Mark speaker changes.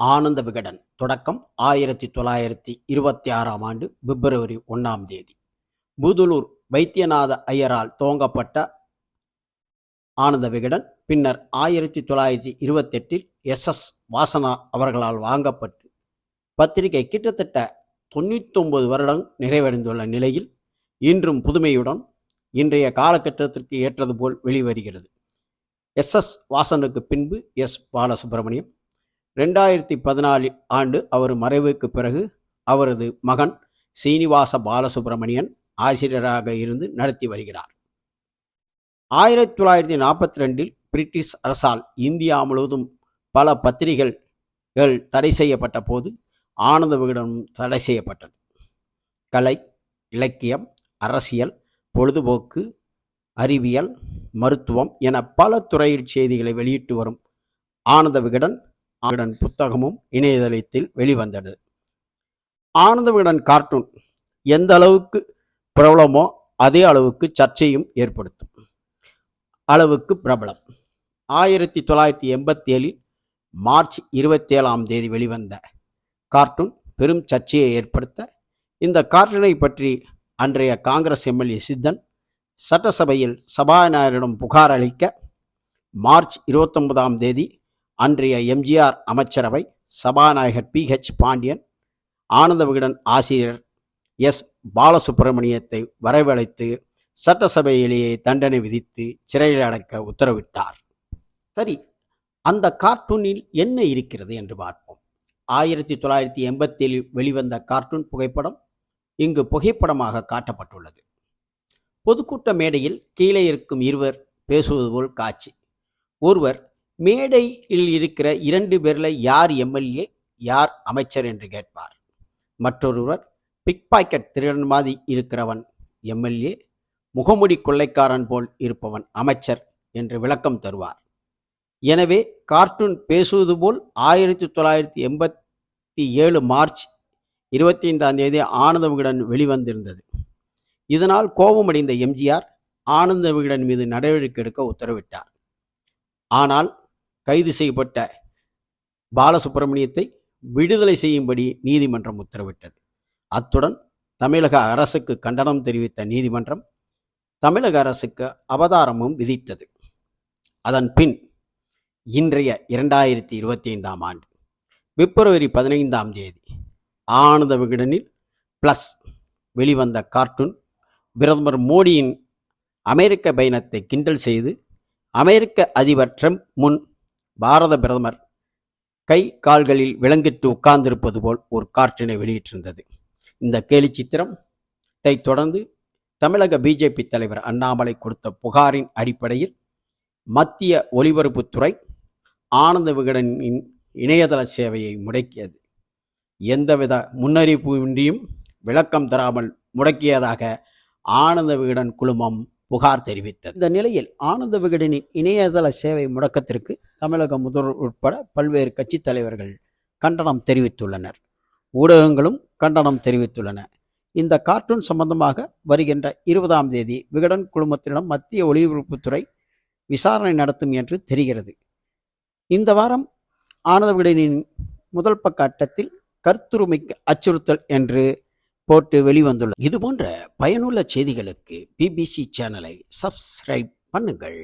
Speaker 1: ஆனந்த விகடன். தொடக்கம் ஆயிரத்தி தொள்ளாயிரத்தி இருபத்தி ஆறாம் ஆண்டு பிப்ரவரி ஒன்றாம் தேதி. புதுலூர் வைத்தியநாத ஐயரால் துவங்கப்பட்ட ஆனந்த விகடன் பின்னர் ஆயிரத்தி தொள்ளாயிரத்தி இருபத்தெட்டில் எஸ். எஸ். வாசனா அவர்களால் வாங்கப்பட்டு பத்திரிகை கிட்டத்தட்ட தொண்ணூத்தொன்பது வருடம் நிறைவடைந்துள்ள நிலையில் இன்றும் புதுமையுடன் இன்றைய காலகட்டத்திற்கு ஏற்றது போல் வெளிவருகிறது. எஸ். எஸ். வாசனுக்கு பின்பு எஸ். பாலசுப்ரமணியம் ரெண்டாயிரத்தி பதினாலு ஆண்டு அவர் மறைவுக்கு பிறகு அவரது மகன் சீனிவாச பாலசுப்ரமணியன் ஆசிரியராக இருந்து நடத்தி வருகிறார். ஆயிரத்தி தொள்ளாயிரத்தி நாற்பத்தி ரெண்டில் பிரிட்டிஷ் அரசால் இந்தியா முழுவதும் பல பத்திரிகைகள் தடை செய்யப்பட்ட போது ஆனந்த விகடனும் தடை செய்யப்பட்டது. கலை இலக்கியம் அரசியல் பொழுதுபோக்கு அறிவியல் மருத்துவம் என பல துறையில் செய்திகளை வெளியிட்டு வரும் ஆனந்த விகடன் விகடன் புத்தகமும் இணையதளத்தில் வெளிவந்தது. ஆனந்த விகடன் கார்ட்டூன் எந்த அளவுக்கு பிரபலமோ அதே அளவுக்கு சர்ச்சையும் ஏற்படுத்தும். அளவுக்கு பிரபலம். ஆயிரத்தி தொள்ளாயிரத்தி எண்பத்தி ஏழில் மார்ச் இருபத்தி ஏழாம் தேதி வெளிவந்த கார்ட்டூன் பெரும் சர்ச்சையை ஏற்படுத்த இந்த கார்ட்டூனை பற்றி அன்றைய காங்கிரஸ் எம்எல்ஏ சித்தன் சட்டசபையில் சபாநாயகரிடம் புகார் அளிக்க மார்ச் இருபத்தொன்பதாம் தேதி அன்றைய எம்ஜிஆர் அமைச்சரவை சபாநாயகர் பி ஹெச் பாண்டியன் ஆனந்த விகடன் ஆசிரியர் எஸ். பாலசுப்பிரமணியத்தை வரவழைத்து சட்டசபையிலேயே தண்டனை விதித்து சிறையில் அடைக்க உத்தரவிட்டார். சரி அந்த கார்ட்டூனில் என்ன இருக்கிறது என்று பார்ப்போம். ஆயிரத்தி தொள்ளாயிரத்தி எண்பத்தேழில் வெளிவந்த கார்ட்டூன் புகைப்படம் இங்கு புகைப்படமாக காட்டப்பட்டுள்ளது. பொதுக்கூட்ட மேடையில் கீழே இருக்கும் இருவர் பேசுவது போல் காட்சி. ஒருவர் மேடையில் இருக்கிற இரண்டு பேரில் யார் எம்எல்ஏ யார் அமைச்சர் என்று கேட்பார். மற்றொருவர் பிக் பாக்கெட் திருடன் மாதிரி இருக்கிறவன் எம்எல்ஏ முகமுடி கொள்ளைக்காரன் போல் இருப்பவன் அமைச்சர் என்று விளக்கம் தருவார். எனவே கார்ட்டூன் பேசுவது போல் ஆயிரத்தி தொள்ளாயிரத்தி எண்பத்தி ஏழு மார்ச் இருபத்தி ஐந்தாம் தேதி ஆனந்த விகடன் வெளிவந்திருந்தது. இதனால் கோபமடைந்த எம்ஜிஆர் ஆனந்த விகடன் மீது நடவடிக்கை எடுக்க உத்தரவிட்டார். ஆனால் கைது செய்யப்பட்ட பாலசுப்பிரமணியத்தை விடுதலை செய்யும்படி நீதிமன்றம் உத்தரவிட்டது. அத்துடன் தமிழக அரசுக்கு கண்டனம் தெரிவித்த நீதிமன்றம் தமிழக அரசுக்கு அவதாரமும் விதித்தது. அதன் பின் இன்றைய இரண்டாயிரத்தி இருபத்தி ஐந்தாம் ஆண்டு பிப்ரவரி பதினைந்தாம் தேதி ஆனந்த விகடனில் பிளஸ் வெளிவந்த கார்ட்டூன் பிரதமர் மோடியின் அமெரிக்க பயணத்தை கிண்டல் செய்து அமெரிக்க அதிபர் ட்ரம்ப் முன் பாரத பிரதமர் கை கால்களில் விலங்கிட்டு உட்கார்ந்திருப்பது போல் ஒரு காற்றினை வெளியிட்டிருந்தது. இந்த கேலி சித்திரத்தை தொடர்ந்து தமிழக பிஜேபி தலைவர் அண்ணாமலை கொடுத்த புகாரின் அடிப்படையில் மத்திய ஒலிபரப்புத்துறை ஆனந்த விகடனின் இணையதள சேவையை முடக்கியது. எந்தவித முன்னறிவிப்பின்றியும் விளக்கம் தராமல் முடக்கியதாக ஆனந்த விகடன் குழுமம் புகார் தெரிவித்தது. இந்த நிலையில் ஆனந்த விகடனின் இணையதள சேவை முடக்கத்திற்கு தமிழக முதல்வர் உட்பட பல்வேறு கட்சித் தலைவர்கள் கண்டனம் தெரிவித்துள்ளனர். ஊடகங்களும் கண்டனம் தெரிவித்துள்ளன. இந்த கார்ட்டூன் சம்பந்தமாக வருகின்ற இருபதாம் தேதி விகடன் குழுமத்திடம் மத்திய ஒலிபரப்புத்துறை விசாரணை நடத்தும் என்று தெரிகிறது. இந்த வாரம் ஆனந்த விகடனின் முதல் பக்க அட்டத்தில் கருத்துரிமைக்கு அச்சுறுத்தல் என்று போட்டு வெளிவந்துள்ளது இதுபோன்ற பயனுள்ள செய்திகளுக்கு பிபிசி சேனலை சப்ஸ்கிரைப் பண்ணுங்கள்.